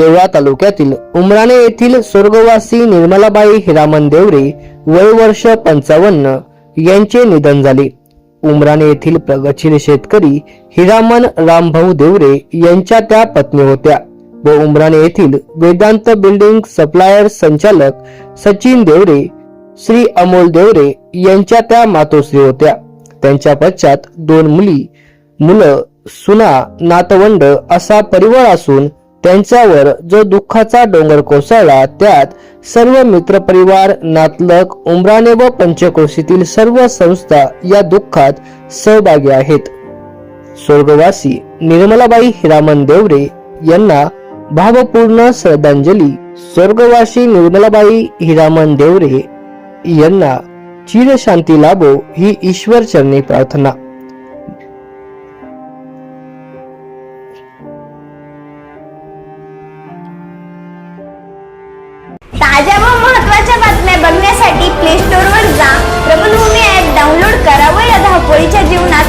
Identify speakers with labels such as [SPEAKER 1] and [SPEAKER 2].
[SPEAKER 1] देवळा तालुक्यातील उमराणे येथील स्वर्गवासी निर्मलाबाई हिरामन देवरे वय वर्ष पंचावन्न यांचे निधन झाले. उमराणे येथील प्रगतशील शेतकरी हिरामन रामभाऊ देवरे यांच्या त्या पत्नी होत्या व उमराणे येथील वेदांत बिल्डिंग सप्लायर संचालक सचिन देवरे श्री अमोल देवरे यांच्या त्या मातोश्री होत्या. त्यांच्या पश्चात दोन मुली मुलं सुना नातवंड असा परिवार असून त्यांच्यावर जो दुःखाचा डोंगर कोसळला त्यात सर्व मित्रपरिवार नातलग उमराने व पंचक्रोशीतील सर्व संस्था या दुःखात सहभागी आहेत. स्वर्गवासी निर्मलाबाई हिरामन देवरे यांना भावपूर्ण श्रद्धांजली. स्वर्गवासी निर्मलाबाई हिरामन देवरे यांना चिरशांती लाभो ही ईश्वर चरणी प्रार्थना.
[SPEAKER 2] ताज्या व महत्त्वाच्या बातम्या बघण्यासाठी प्ले स्टोअर वर जा. प्रबलभूमी ऍप डाउनलोड करा व या धावपळीच्या जीवनात